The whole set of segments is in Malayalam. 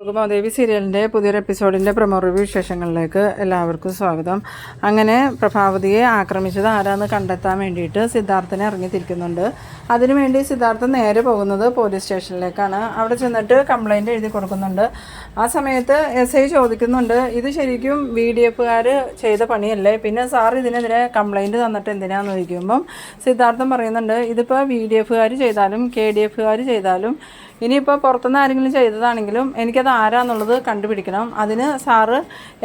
സുഗമാദേവി സീരിയലിന്റെ പുതിയൊരു എപ്പിസോഡിന്റെ പ്രമോ റിവ്യൂ വിശേഷങ്ങളിലേക്ക് എല്ലാവർക്കും സ്വാഗതം. അങ്ങനെ പ്രഭാവതിയെ ആക്രമിച്ചത് ആരാന്ന് കണ്ടെത്താൻ വേണ്ടിയിട്ട് സിദ്ധാർത്ഥനെ ഇറങ്ങിത്തിരിക്കുന്നുണ്ട് അതിനുവേണ്ടി സിദ്ധാർത്ഥൻ നേരെ പോകുന്നത് പോലീസ് സ്റ്റേഷനിലേക്കാണ്. അവിടെ ചെന്നിട്ട് കംപ്ലൈന്റ് എഴുതി കൊടുക്കുന്നുണ്ട്. ആ സമയത്ത് എസ് ഐ ചോദിക്കുന്നുണ്ട് ഇത് ശരിക്കും വി ഡി എഫുകാർ ചെയ്ത പണിയല്ലേ? പിന്നെ സാർ ഇതിനെതിരെ കംപ്ലൈന്റ് തന്നിട്ട് എന്തിനാന്ന് ചോദിക്കുമ്പം സിദ്ധാർത്ഥൻ പറയുന്നുണ്ട് ഇതിപ്പോൾ വി ഡി എഫുകാർ ചെയ്താലും കെ ഡി എഫുകാർ ചെയ്താലും ഇനിയിപ്പോൾ പുറത്തുനിന്ന് ആരെങ്കിലും ചെയ്തതാണെങ്കിലും എനിക്കത് ആരാന്നുള്ളത് കണ്ടുപിടിക്കണം. അതിന് സാറ്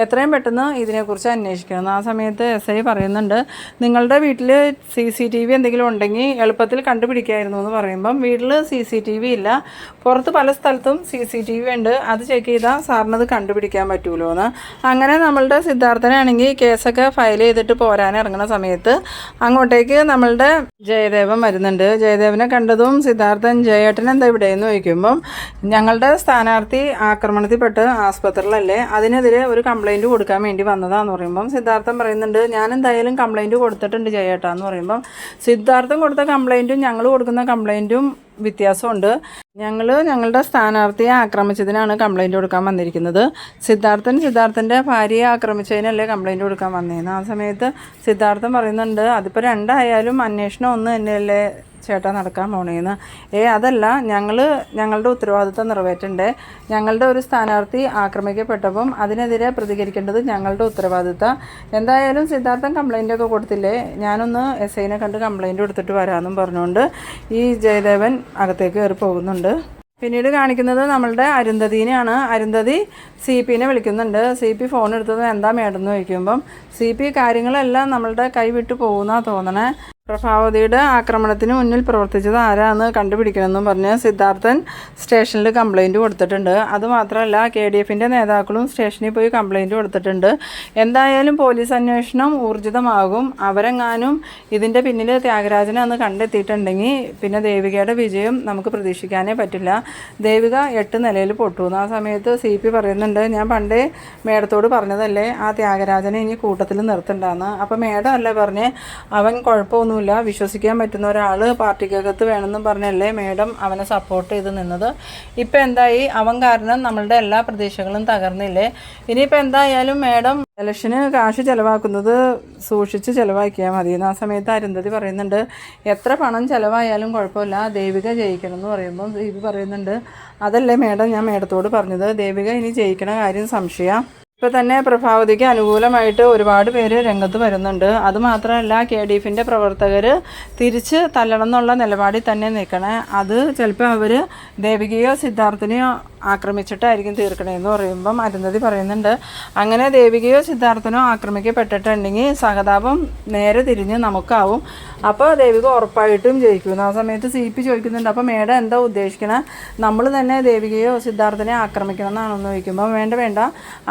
എത്രയും പെട്ടെന്ന് ഇതിനെക്കുറിച്ച് അന്വേഷിക്കണം. ആ സമയത്ത് എസ് ഐ പറയുന്നുണ്ട് നിങ്ങളുടെ വീട്ടിൽ സി സി ടി വി എന്തെങ്കിലും ഉണ്ടെങ്കിൽ എളുപ്പത്തിൽ കണ്ടുപിടിക്കായിരുന്നു എന്ന് പറയുമ്പം വീട്ടിൽ സി സി ടി വി ഇല്ല. പുറത്ത് പല സ്ഥലത്തും സി സി ടി വി ഉണ്ട്. അത് ചെക്ക് ചെയ്താൽ സാറിനത് കണ്ടുപിടിക്കാൻ പറ്റുമല്ലോ എന്ന്. അങ്ങനെ നമ്മളുടെ സിദ്ധാർത്ഥനാണെങ്കിൽ കേസൊക്കെ ഫയൽ ചെയ്തിട്ട് പോരാൻ ഇറങ്ങുന്ന സമയത്ത് അങ്ങോട്ടേക്ക് നമ്മളുടെ ജയദേവൻ വരുന്നുണ്ട്. ജയദേവനെ കണ്ടതും സിദ്ധാർത്ഥൻ ജയേട്ടൻ എന്താ ഇവിടെ എന്ന് ചോദിക്കുമ്പം ഞങ്ങളുടെ സ്ഥാനാർത്ഥി ആക്രമണത്തിൽപ്പെട്ട് ആസ്പത്രിയിലല്ലേ അതിനെതിരെ ഒരു കംപ്ലൈന്റ് കൊടുക്കാൻ വേണ്ടി വന്നതാന്ന് പറയുമ്പം സിദ്ധാർത്ഥം പറയുന്നുണ്ട് ഞാൻ എന്തായാലും കംപ്ലൈന്റ് കൊടുത്തിട്ടുണ്ട് ജയേട്ടാ എന്ന് പറയുമ്പം സിദ്ധാർത്ഥം കൊടുത്ത കംപ്ലൈന്റും ഞങ്ങൾ കൊടുക്കുന്ന കംപ്ലൈന്റും വ്യത്യാസമുണ്ട്. ഞങ്ങൾ ഞങ്ങളുടെ സ്ഥാനാർത്ഥിയെ ആക്രമിച്ചതിനാണ് കംപ്ലൈന്റ് കൊടുക്കാൻ വന്നിരിക്കുന്നത്. സിദ്ധാർത്ഥൻ സിദ്ധാർത്ഥന്റെ ഭാര്യയെ ആക്രമിച്ചതിനല്ലേ കംപ്ലൈന്റ് കൊടുക്കാൻ വന്നിരുന്നത് ആ സമയത്ത് സിദ്ധാർത്ഥൻ പറയുന്നുണ്ട് അതിപ്പോൾ രണ്ടായാലും അന്വേഷണം ഒന്ന് തന്നെയല്ലേ ചേട്ടാ നടക്കാൻ പോണേന്ന്. ഏ അതല്ല ഞങ്ങൾ ഞങ്ങളുടെ ഉത്തരവാദിത്തം നിറവേറ്റണ്ടേ. ഞങ്ങളുടെ ഒരു സ്ഥാനാർത്ഥി ആക്രമിക്കപ്പെട്ടപ്പം അതിനെതിരെ പ്രതികരിക്കേണ്ടത് ഞങ്ങളുടെ ഉത്തരവാദിത്തം. എന്തായാലും സിദ്ധാർത്ഥൻ കംപ്ലൈന്റ് ഒക്കെ കൊടുത്തില്ലേ? ഞാനൊന്ന് എസ് ഐനെ കണ്ട് കംപ്ലൈന്റ് കൊടുത്തിട്ട് വരാമെന്നും പറഞ്ഞുകൊണ്ട് ഈ ജയദേവൻ അകത്തേക്ക് കയറി പോകുന്നുണ്ട്. പിന്നീട് കാണിക്കുന്നത് നമ്മളുടെ അരുന്ധതിനെയാണ്. അരുന്ധതി സി പിനെ വിളിക്കുന്നുണ്ട്. സി പി ഫോൺ എടുത്തത് എന്താ മേഡം ചോദിക്കുമ്പം സി പി കാര്യങ്ങളെല്ലാം നമ്മളുടെ കൈവിട്ട് പോകുന്ന തോന്നണേ. പ്രഭാവതിയുടെ ആക്രമണത്തിന് മുന്നിൽ പ്രവർത്തിച്ചത് ആരാന്ന് കണ്ടുപിടിക്കണമെന്നും പറഞ്ഞ് സിദ്ധാർത്ഥൻ സ്റ്റേഷനിൽ കംപ്ലൈന്റ് കൊടുത്തിട്ടുണ്ട്. അതുമാത്രമല്ല കെ ഡി എഫിന്റെ നേതാക്കളും സ്റ്റേഷനിൽ പോയി കംപ്ലൈന്റ് കൊടുത്തിട്ടുണ്ട്. എന്തായാലും പോലീസ് അന്വേഷണം ഊർജിതമാകും. അവരെങ്ങാനും ഇതിന്റെ പിന്നിൽ ത്യാഗരാജനാന്ന് കണ്ടെത്തിയിട്ടുണ്ടെങ്കിൽ പിന്നെ ദേവികയുടെ വിജയം നമുക്ക് പ്രതീക്ഷിക്കാനേ പറ്റില്ല. ദേവിക എട്ട് നിലയിൽ പൊട്ടുന്നു ആ സമയത്ത് സി പി പറയുന്നുണ്ട് ഞാൻ പണ്ടേ മേഡത്തോട് പറഞ്ഞതല്ലേ ആ ത്യാഗരാജനെ ഇനി കൂട്ടത്തിൽ നിർത്തണ്ടെന്ന്. അപ്പോൾ മേഡം അല്ലേ പറഞ്ഞ് അവൻ കുഴപ്പമൊന്നുമില്ല വിശ്വസിക്കാൻ പറ്റുന്ന ഒരാൾ പാർട്ടിക്കകത്ത് വേണമെന്ന് പറഞ്ഞല്ലേ മേഡം അവനെ സപ്പോർട്ട് ചെയ്ത് നിന്നത്. ഇപ്പം എന്തായി? അവൻ കാരണം നമ്മളുടെ എല്ലാ പ്രതീക്ഷകളും തകർന്നില്ലേ? ഇനിയിപ്പോൾ എന്തായാലും മേഡം ഇലക്ഷന് കാശ് ചിലവാക്കുന്നത് സൂക്ഷിച്ച് ചിലവാക്കിയാൽ മതി ആ സമയത്ത് അരുന്ധതി പറയുന്നുണ്ട്. എത്ര പണം ചിലവായാലും കുഴപ്പമില്ല. ദേവിക ജയിക്കണം എന്ന് പറയുമ്പം ദേവി പറയുന്നുണ്ട്. അതല്ലേ മേഡം ഞാൻ മേഡത്തോട് പറഞ്ഞത്. ദേവിക ഇനി ജയിക്കണ കാര്യം സംശയം. ഇപ്പോൾ തന്നെ പ്രഭാവതിക്ക് അനുകൂലമായിട്ട് ഒരുപാട് പേര് രംഗത്ത് വരുന്നുണ്ട്. അതുമാത്രമല്ല കെ ഡി എഫിന്റെ പ്രവർത്തകർ തിരിച്ച് തല്ലണം എന്നുള്ള നിലപാടിൽ തന്നെ നിൽക്കണേ. അത് ചിലപ്പോൾ അവർ ദേവികയോ സിദ്ധാർത്ഥനെയോ ആക്രമിച്ചിട്ടായിരിക്കും തീർക്കണേന്ന് പറയുമ്പം അരുന്ധതി പറയുന്നുണ്ട്. അങ്ങനെ ദേവികയോ സിദ്ധാർത്ഥനോ ആക്രമിക്കപ്പെട്ടിട്ടുണ്ടെങ്കിൽ സഹതാപം നേരെ തിരിഞ്ഞ് നമുക്കാവും. അപ്പോൾ ദേവിക ഉറപ്പായിട്ടും ജയിക്കുന്നു ആ സമയത്ത് സി പി ചോദിക്കുന്നുണ്ട് അപ്പോൾ മേഡം എന്താ ഉദ്ദേശിക്കണേ? നമ്മൾ തന്നെ ദേവികയോ സിദ്ധാർത്ഥനെ ആക്രമിക്കണം എന്നാണെന്ന് ചോദിക്കുമ്പോൾ വേണ്ട വേണ്ട.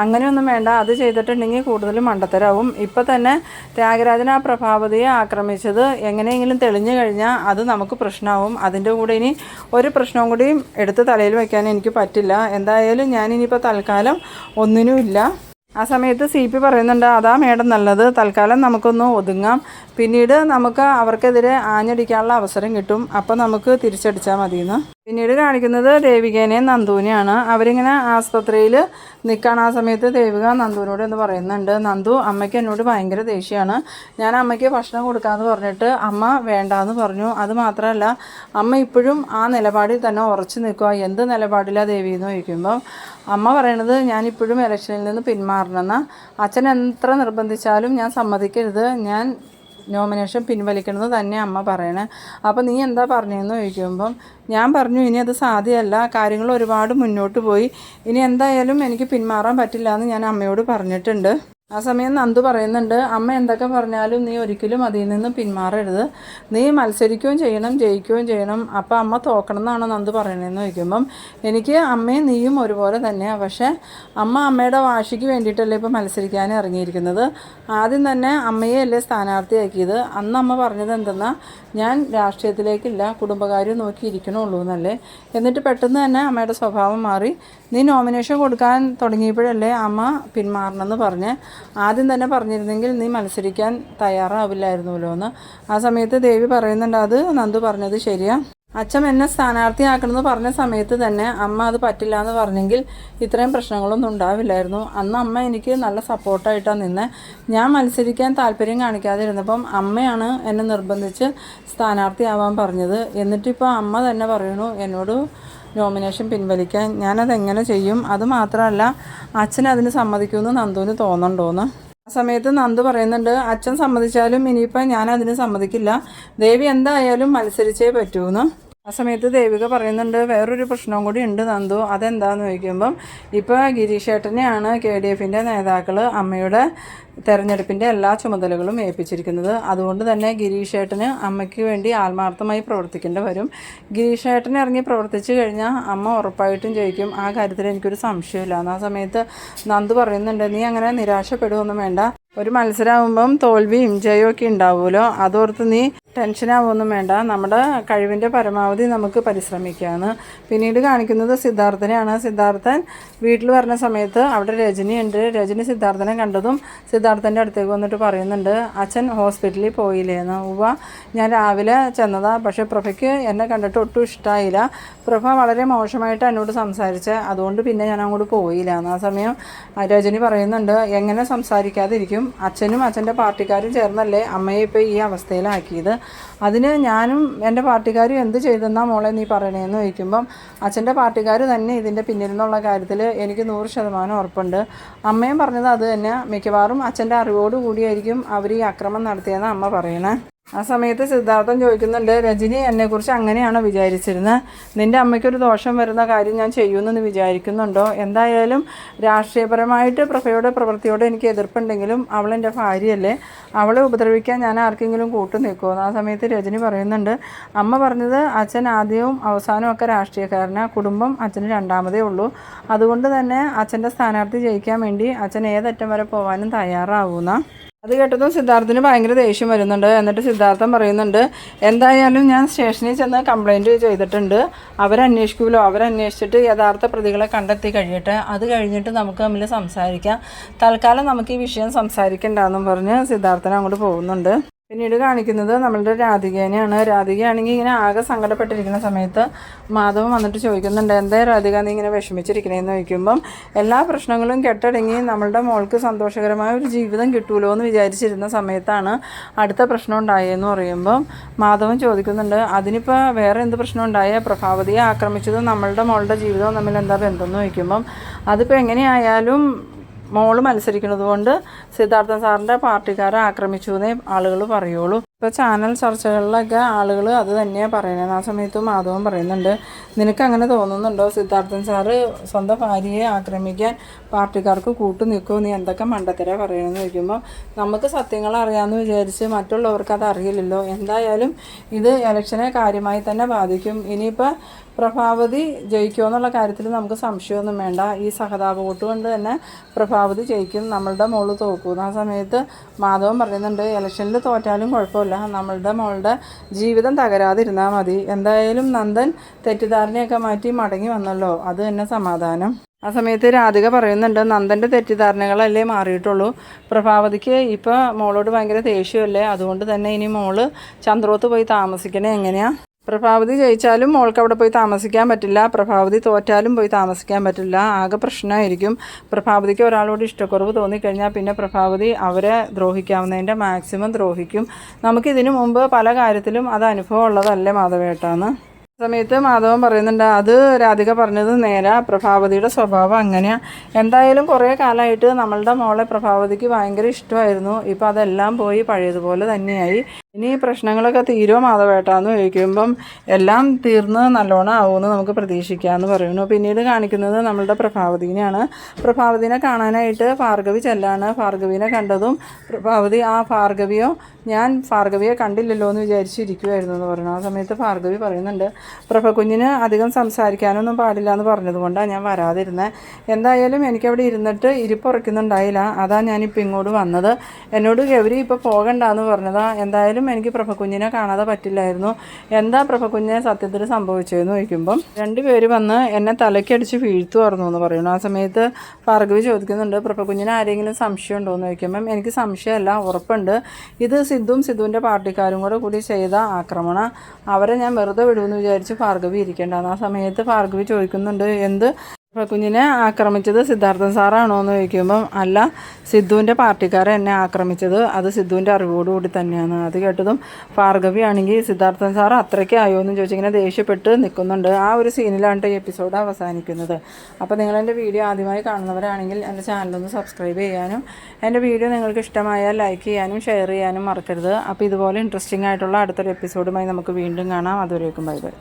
അങ്ങനെയൊന്നും വേണ്ട. അത് ചെയ്തിട്ടുണ്ടെങ്കിൽ കൂടുതലും മണ്ടത്തരാവും. ഇപ്പോൾ തന്നെ ത്യാഗരാജൻ പ്രഭാവതിയെ ആക്രമിച്ചത് എങ്ങനെയെങ്കിലും തെളിഞ്ഞു കഴിഞ്ഞാൽ അത് നമുക്ക് പ്രശ്നമാവും. അതിന്റെ കൂടെ ഇനി ഒരു പ്രശ്നവും കൂടിയും എടുത്ത് തലയിൽ വയ്ക്കാൻ എനിക്ക് പറ്റില്ല. എന്തായാലും ഞാനിനിയിപ്പോൾ തൽക്കാലം ഒന്നിനുമില്ല ആ സമയത്ത് സി പി പറയുന്നുണ്ട് അതാ മേഡം നല്ലത്. തൽക്കാലം നമുക്കൊന്ന് ഒതുങ്ങാം. പിന്നീട് നമുക്ക് അവർക്കെതിരെ ആഞ്ഞടിക്കാനുള്ള അവസരം കിട്ടും. അപ്പോൾ നമുക്ക് തിരിച്ചടിച്ചാൽ മതിയെന്ന്. പിന്നീട് കാണിക്കുന്നത് ദേവികേനെയും നന്ദുവിനെയാണ്. അവരിങ്ങനെ ആസ്പത്രിയിൽ നിൽക്കാൻ ആ സമയത്ത് ദേവിക നന്ദുവിനോട് എന്ന് പറയുന്നുണ്ട്. നന്ദു അമ്മയ്ക്ക് എന്നോട് ഭയങ്കര ദേഷ്യമാണ്. ഞാൻ അമ്മയ്ക്ക് ഭക്ഷണം കൊടുക്കാമെന്ന് പറഞ്ഞിട്ട് അമ്മ വേണ്ടാന്ന് പറഞ്ഞു. അത് മാത്രമല്ല അമ്മ ഇപ്പോഴും ആ നിലപാടിൽ തന്നെ ഉറച്ചു നിൽക്കുക. എന്ത് നിലപാടിലാണ് ദേവി എന്ന് ചോദിക്കുമ്പോൾ അമ്മ പറയണത് ഞാനിപ്പോഴും ഇലക്ഷനിൽ നിന്ന് പിന്മാറണമെന്ന. അച്ഛൻ എത്ര നിർബന്ധിച്ചാലും ഞാൻ സമ്മതിക്കരുത്. ഞാൻ നോമിനേഷൻ പിൻവലിക്കണമെന്ന് തന്നെ അമ്മ പറയണേ. അപ്പോൾ നീ എന്താ പറഞ്ഞതെന്ന് ചോദിക്കുമ്പം ഞാൻ പറഞ്ഞു ഇനി അത് സാധ്യമല്ല കാര്യങ്ങൾ ഒരുപാട് മുന്നോട്ട് പോയി. ഇനി എന്തായാലും എനിക്ക് പിന്മാറാൻ പറ്റില്ല എന്ന് ഞാൻ അമ്മയോട് പറഞ്ഞിട്ടുണ്ട്. ആ സമയം നന്ദു പറയുന്നുണ്ട് അമ്മ എന്തൊക്കെ പറഞ്ഞാലും നീ ഒരിക്കലും അതിൽ നിന്ന് പിന്മാറരുത്. നീ മത്സരിക്കുകയും ചെയ്യണം ജയിക്കുകയും ചെയ്യണം. അപ്പം അമ്മ തോക്കണം എന്നാണ് നന്ദു പറയണതെന്ന് ചോദിക്കുമ്പം എനിക്ക് അമ്മയും നീയും ഒരുപോലെ തന്നെയാണ് പക്ഷേ അമ്മ അമ്മയുടെ വാശിക്ക് വേണ്ടിയിട്ടല്ലേ ഇപ്പോൾ മത്സരിക്കാൻ ഇറങ്ങിയിരിക്കുന്നത്. ആദ്യം തന്നെ അമ്മയെ അല്ലേ സ്ഥാനാർത്ഥിയാക്കിയത്. അന്ന് അമ്മ പറഞ്ഞത് എന്തെന്നാൽ ഞാൻ രാഷ്ട്രീയത്തിലേക്കില്ല കുടുംബകാര്യം നോക്കി ഇരിക്കണുള്ളൂ എന്നല്ലേ എന്നിട്ട് പെട്ടെന്ന് തന്നെ അമ്മയുടെ സ്വഭാവം മാറി. നീ നോമിനേഷൻ കൊടുക്കാൻ തുടങ്ങിയപ്പോഴല്ലേ അമ്മ പിന്മാറണമെന്ന് പറഞ്ഞ്. ആദ്യം തന്നെ പറഞ്ഞിരുന്നെങ്കിൽ നീ മത്സരിക്കാൻ തയ്യാറാവില്ലായിരുന്നല്ലോ എന്ന്. ആ സമയത്ത് ദേവി പറയുന്നുണ്ട് അത് നന്ദു പറഞ്ഞത് ശരിയാ. അച്ഛൻ എന്നെ സ്ഥാനാർത്ഥിയാക്കണമെന്ന് പറഞ്ഞ സമയത്ത് തന്നെ അമ്മ അത് പറ്റില്ല എന്ന് പറഞ്ഞെങ്കിൽ ഇത്രയും പ്രശ്നങ്ങളൊന്നും ഉണ്ടാവില്ലായിരുന്നു. അന്ന് അമ്മ എനിക്ക് നല്ല സപ്പോർട്ടായിട്ടാണ് നിന്നെ. ഞാൻ മത്സരിക്കാൻ താല്പര്യം കാണിക്കാതിരുന്നപ്പം അമ്മയാണ് എന്നെ നിർബന്ധിച്ച് സ്ഥാനാർത്ഥിയാവാൻ പറഞ്ഞത്. എന്നിട്ടിപ്പോൾ അമ്മ തന്നെ പറയണു എന്നോട് നോമിനേഷൻ പിൻവലിക്കാൻ. ഞാനത് എങ്ങനെ ചെയ്യും? അത് മാത്രമല്ല അച്ഛൻ സമ്മതിക്കുമെന്ന് നന്ദുവിന് തോന്നണ്ടോന്ന് ആ സമയത്ത് നന്ദു പറയുന്നുണ്ട് അച്ഛൻ സമ്മതിച്ചാലും ഇനിയിപ്പോൾ ഞാൻ അതിന് സമ്മതിക്കില്ല. ദേവി എന്തായാലും മത്സരിച്ചേ പറ്റൂന്ന്. ആ സമയത്ത് ദേവിക പറയുന്നുണ്ട് വേറൊരു പ്രശ്നവും കൂടി ഉണ്ട് നന്ദു. അതെന്താന്ന് ചോദിക്കുമ്പം ഇപ്പോൾ ഗിരീഷേട്ടനെയാണ് കെ ഡി എഫിന്റെ നേതാക്കൾ അമ്മയുടെ തെരഞ്ഞെടുപ്പിന്റെ എല്ലാ ചുമതലകളും ഏൽപ്പിച്ചിരിക്കുന്നത്. അതുകൊണ്ട് തന്നെ ഗിരീഷേട്ടന് അമ്മയ്ക്ക് വേണ്ടി ആത്മാർത്ഥമായി പ്രവർത്തിക്കേണ്ടി വരും. ഗിരീഷേട്ടൻ ഇറങ്ങി പ്രവർത്തിച്ചു കഴിഞ്ഞാൽ അമ്മ ഉറപ്പായിട്ടും ജയിക്കും. ആ കാര്യത്തിൽ എനിക്കൊരു സംശയമില്ല ആ സമയത്ത് നന്ദു പറയുന്നുണ്ട് നീ അങ്ങനെ നിരാശപ്പെടുകയൊന്നും വേണ്ട. ഒരു മത്സരമാകുമ്പം തോൽവിയും ജയവും ഒക്കെ ഉണ്ടാവുമല്ലോ. അതോർത്ത് നീ ടെൻഷനാവൊന്നും വേണ്ട. നമ്മുടെ കഴിവിന്റെ പരമാവധി നമുക്ക് പരിശ്രമിക്കാമെന്ന് പിന്നീട് കാണിക്കുന്നത് സിദ്ധാർത്ഥനെയാണ്. സിദ്ധാർത്ഥൻ വീട്ടിൽ വരുന്ന സമയത്ത് അവിടെ രജനിയുണ്ട്. രജനി സിദ്ധാർത്ഥനെ കണ്ടതും സിദ്ധാർത്ഥന്റെ അടുത്തേക്ക് വന്നിട്ട് പറയുന്നുണ്ട് അച്ഛൻ ഹോസ്പിറ്റലിൽ പോയില്ലേന്ന്. ഉവ ഞാൻ രാവിലെ ചെന്നതാ. പക്ഷേ പ്രഭയ്ക്ക് എന്നെ കണ്ടിട്ട് ഒട്ടും ഇഷ്ടമായില്ല പ്രഭ വളരെ മോശമായിട്ട് എന്നോട് സംസാരിച്ച് അതുകൊണ്ട് പിന്നെ ഞാൻ അങ്ങോട്ട് പോയില്ല ആ സമയം രജനി പറയുന്നുണ്ട് എങ്ങനെ സംസാരിക്കാതിരിക്കും? അച്ഛനും അച്ഛന്റെ പാർട്ടിക്കാരും ചേർന്നല്ലേ അമ്മയെ ഇപ്പോൾ ഈ അവസ്ഥയിലാക്കിയത്? അതിന് ഞാനും എന്റെ പാർട്ടിക്കാരും എന്ത് ചെയ്തെന്നാ മോളെ നീ പറയണേന്ന് ചോദിക്കുമ്പം അച്ഛന്റെ പാർട്ടിക്കാർ തന്നെ ഇതിന്റെ പിന്നിൽ നിന്നുള്ള കാര്യത്തിൽ എനിക്ക് നൂറ് ശതമാനം ഉറപ്പുണ്ട്. അമ്മയും പറഞ്ഞത് അത് തന്നെ. മിക്കവാറും അച്ഛന്റെ അറിവോട് കൂടിയായിരിക്കും അവർ ഈ അക്രമം നടത്തിയെന്നാണ് അമ്മ പറയണേ. ആ സമയത്ത് സിദ്ധാർത്ഥൻ ചോദിക്കുന്നുണ്ട് രജനി എന്നെക്കുറിച്ച് അങ്ങനെയാണോ വിചാരിച്ചിരുന്നത് നിന്റെ അമ്മയ്ക്കൊരു ദോഷം വരുന്ന കാര്യം ഞാൻ ചെയ്യുമെന്ന് വിചാരിക്കുന്നുണ്ടോ? എന്തായാലും രാഷ്ട്രീയപരമായിട്ട് പ്രഭയുടെ പ്രവൃത്തിയോട് എനിക്ക് എതിർപ്പുണ്ടെങ്കിലും അവൾ എന്റെ ഭാര്യയല്ലേ. അവളെ ഉപദ്രവിക്കാൻ ഞാൻ ആർക്കെങ്കിലും കൂട്ടു നിൽക്കുമോ ആ സമയത്ത് രജനി പറയുന്നുണ്ട് അമ്മ പറഞ്ഞത് അച്ഛൻ ആദ്യവും അവസാനവും ഒക്കെ രാഷ്ട്രീയക്കാരനാണ് കുടുംബം അച്ഛന് രണ്ടാമതേ ഉള്ളൂ. അതുകൊണ്ട് തന്നെ അച്ഛന്റെ സ്ഥാനാർത്ഥി ജയിക്കാൻ വേണ്ടി അച്ഛൻ ഏതറ്റം വരെ പോകാനും തയ്യാറാവുന്ന? അത് കേട്ടതും സിദ്ധാർത്ഥിന് ഭയങ്കര ദേഷ്യം വരുന്നുണ്ട്. എന്നിട്ട് സിദ്ധാർത്ഥൻ പറയുന്നുണ്ട് എന്തായാലും ഞാൻ സ്റ്റേഷനിൽ ചെന്ന് കംപ്ലൈന്റ് ചെയ്തിട്ടുണ്ട്. അവരന്വേഷിക്കുമല്ലോ അവരന്വേഷിച്ചിട്ട് യഥാർത്ഥ പ്രതികളെ കണ്ടെത്തി കഴിയട്ടെ. അത് കഴിഞ്ഞിട്ട് നമുക്ക് തമ്മിൽ സംസാരിക്കാം. തൽക്കാലം നമുക്ക് ഈ വിഷയം സംസാരിക്കണ്ടെന്നും പറഞ്ഞ് സിദ്ധാർത്ഥൻ അങ്ങോട്ട് പോകുന്നുണ്ട്. പിന്നീട് കാണിക്കുന്നത് നമ്മളുടെ രാധികേനെയാണ്. രാധികയാണെങ്കിൽ ഇങ്ങനെ ആകെ സങ്കടപ്പെട്ടിരിക്കുന്ന സമയത്ത് മാധവൻ വന്നിട്ട് ചോദിക്കുന്നുണ്ട് എന്തേ രാധിക നീ ഇങ്ങനെ വിഷമിച്ചിരിക്കണേന്ന്? ചോദിക്കുമ്പം എല്ലാ പ്രശ്നങ്ങളും കെട്ടടങ്ങി നമ്മളുടെ മോൾക്ക് സന്തോഷകരമായ ഒരു ജീവിതം കിട്ടുമല്ലോ എന്ന് വിചാരിച്ചിരുന്ന സമയത്താണ് അടുത്ത പ്രശ്നം ഉണ്ടായതെന്ന് പറയുമ്പം മാധവൻ ചോദിക്കുന്നുണ്ട് അതിനിപ്പോൾ വേറെ എന്ത് പ്രശ്നം ഉണ്ടായ? പ്രഭാവതിയെ ആക്രമിച്ചത് നമ്മളുടെ മോളുടെ ജീവിതവും തമ്മിൽ എന്താ ബന്ധം? എന്ന് ചോദിക്കുമ്പം അതിപ്പോൾ എങ്ങനെയായാലും മോൾ മത്സരിക്കുന്നത് കൊണ്ട് സിദ്ധാർത്ഥ സാറിന്റെ പാർട്ടിക്കാരെ ആക്രമിച്ചു എന്നേ ആളുകൾ പറയുള്ളൂ. ഇപ്പോൾ ചാനൽ ചർച്ചകളിലൊക്കെ ആളുകൾ അത് തന്നെയാണ് പറയുന്നത് ആ സമയത്ത് മാധവൻ പറയുന്നുണ്ട് നിനക്ക് അങ്ങനെ തോന്നുന്നുണ്ടോ സിദ്ധാർത്ഥൻ സാറ്? സ്വന്തം ഭാര്യയെ ആക്രമിക്കാൻ പാർട്ടിക്കാർക്ക് കൂട്ടു നിൽക്കുമോ നീ എന്തൊക്കെ മണ്ടത്തര പറയണമെന്ന് ചോദിക്കുമ്പോൾ നമുക്ക് സത്യങ്ങൾ അറിയാമെന്ന് വിചാരിച്ച് മറ്റുള്ളവർക്ക് അത് അറിയില്ലല്ലോ. എന്തായാലും ഇത് ഇലക്ഷനെ കാര്യമായി തന്നെ ബാധിക്കും. ഇനിയിപ്പോൾ പ്രഭാവതി ജയിക്കുമോ എന്നുള്ള കാര്യത്തിൽ നമുക്ക് സംശയമൊന്നും വേണ്ട. ഈ സഹതാപ വോട്ട് കൊണ്ട് തന്നെ പ്രഭാവതി ജയിക്കും. നമ്മളുടെ മോൾ തോക്കും ആ സമയത്ത് മാധവൻ പറയുന്നുണ്ട് ഇലക്ഷനിൽ തോറ്റാലും കുഴപ്പമില്ല. നമ്മളുടെ മോളുടെ ജീവിതം തകരാതിരുന്നാൽ മതി. എന്തായാലും നന്ദൻ തെറ്റിദ്ധാരണയൊക്കെ മാറ്റി മടങ്ങി വന്നല്ലോ. അത് തന്നെ സമാധാനം. ആ സമയത്ത് രാധിക പറയുന്നുണ്ട് നന്ദന്റെ തെറ്റിദ്ധാരണകളല്ലേ മാറിയിട്ടുള്ളൂ. പ്രഭാവതിക്ക് ഇപ്പോൾ മോളോട് ഭയങ്കര ദേഷ്യമല്ലേ? അതുകൊണ്ട് തന്നെ ഇനി മോൾ ചന്ദ്രോത്ത് പോയി താമസിക്കണേ. എങ്ങനെയാണ് പ്രഭാവതി ജയിച്ചാലും മോൾക്ക് അവിടെ പോയി താമസിക്കാൻ പറ്റില്ല. പ്രഭാവതി തോറ്റാലും പോയി താമസിക്കാൻ പറ്റില്ല. ആകെ പ്രശ്നമായിരിക്കും. പ്രഭാവതിക്ക് ഒരാളോട് ഇഷ്ടക്കുറവ് തോന്നിക്കഴിഞ്ഞാൽ പിന്നെ പ്രഭാവതി അവരെ ദ്രോഹിക്കാവുന്നതിന്റെ മാക്സിമം ദ്രോഹിക്കും. നമുക്കിതിനു മുമ്പ് പല കാര്യത്തിലും അത് അനുഭവം ഉള്ളതല്ലേ മാധവേട്ടാന്ന്? സമയത്ത് മാധവൻ പറയുന്നുണ്ട് അത് രാധിക പറഞ്ഞത് നേരാ. പ്രഭാവതിയുടെ സ്വഭാവം അങ്ങനെയാണ് എന്തായാലും കുറേ കാലമായിട്ട് നമ്മളുടെ മോളെ പ്രഭാവതിക്ക് ഭയങ്കര ഇഷ്ടമായിരുന്നു. ഇപ്പോൾ അതെല്ലാം പോയി പഴയതുപോലെ തന്നെയായി. ഇനി പ്രശ്നങ്ങളൊക്കെ തീരുമോ മാധവേട്ടാന്ന് ചോദിക്കുമ്പം എല്ലാം തീർന്ന് നല്ലോണം ആവുമെന്ന് നമുക്ക് പ്രതീക്ഷിക്കാമെന്ന് പറയുന്നു. പിന്നീട് കാണിക്കുന്നത് നമ്മളുടെ പ്രഭാവതിനെയാണ്. പ്രഭാവതിനെ കാണാനായിട്ട് ഭാർഗവി ചെല്ലാണ്. ഭാർഗവിനെ കണ്ടതും പ്രഭാവതി ആ ഭാർഗവിയോ ഞാൻ ഭാർഗവിയെ കണ്ടില്ലല്ലോ എന്ന് വിചാരിച്ചിരിക്കുമായിരുന്നു എന്ന് പറയുന്നു. ആ സമയത്ത് ഭാർഗവി പറയുന്നുണ്ട് പ്രഭ കുഞ്ഞിന് അധികം സംസാരിക്കാനൊന്നും പാടില്ല എന്ന് പറഞ്ഞതുകൊണ്ടാണ് ഞാൻ വരാതിരുന്നത് എന്തായാലും എനിക്കവിടെ ഇരുന്നിട്ട് ഇരിപ്പുറയ്ക്കുന്നുണ്ടായില്ല അതാ ഞാനിപ്പോൾ ഇങ്ങോട്ട് വന്നത്. എന്നോട് ഗൗരി ഇപ്പോൾ പോകണ്ടെന്ന് പറഞ്ഞതാ. എന്തായാലും ഒരിക്കലും എനിക്ക് പ്രഭക്കുഞ്ഞിനെ കാണാതെ പറ്റില്ലായിരുന്നു. എന്താ പ്രഭക്കുഞ്ഞിനെ സത്യത്തിൽ സംഭവിച്ചതെന്ന് ചോദിക്കുമ്പം രണ്ടുപേര് വന്ന് എന്നെ തലയ്ക്കടിച്ച് വീഴ്ത്തുമായിരുന്നു എന്ന് പറയുന്നു. ആ സമയത്ത് ഭാർഗവി ചോദിക്കുന്നുണ്ട് പ്രഭക്കുഞ്ഞിന് ആരെങ്കിലും സംശയം ഉണ്ടോ? എന്ന് ചോദിക്കുമ്പം എനിക്ക് സംശയമല്ല ഉറപ്പുണ്ട്. ഇത് സിദ്ധുവും സിദ്ധുവിന്റെ പാർട്ടിക്കാരും കൂടെ കൂടി ചെയ്ത ആക്രമണ അവരെ ഞാൻ വെറുതെ വിടുമെന്ന് വിചാരിച്ച് ഭാർഗവി ഇരിക്കേണ്ടതാണ് ആ സമയത്ത് ഭാർഗവി ചോദിക്കുന്നുണ്ട് എന്ത്? കുഞ്ഞിനെ ആക്രമിച്ചത് സിദ്ധാർത്ഥൻ സാറാണോ എന്ന് ചോദിക്കുമ്പം അല്ല സിദ്ധുവിന്റെ പാർട്ടിക്കാരെ എന്നെ ആക്രമിച്ചത് അത് സിദ്ധുവിന്റെ അറിവോടുകൂടി തന്നെയാണ്. അത് കേട്ടതും ഭാർഗവി ആണെങ്കിൽ സിദ്ധാർത്ഥൻ സാർ അത്രയ്ക്ക് ആയോ എന്ന് ചോദിച്ചിങ്ങനെ ദേഷ്യപ്പെട്ട് നിൽക്കുന്നുണ്ട്. ആ ഒരു സീനിലാണ് ഈ എപ്പിസോഡ് അവസാനിക്കുന്നത്. അപ്പോൾ നിങ്ങൾ എന്റെ വീഡിയോ ആദ്യമായി കാണുന്നവരാണെങ്കിൽ എന്റെ ചാനലൊന്ന് സബ്സ്ക്രൈബ് ചെയ്യാനും എന്റെ വീഡിയോ നിങ്ങൾക്ക് ഇഷ്ടമായാൽ ലൈക്ക് ചെയ്യാനും ഷെയർ ചെയ്യാനും മറക്കരുത്. അപ്പോൾ ഇതുപോലെ ഇൻട്രസ്റ്റിംഗ് ആയിട്ടുള്ള അടുത്തൊരു എപ്പിസോഡുമായി നമുക്ക് വീണ്ടും കാണാം. അതുവരേക്കും ബൈ ബൈ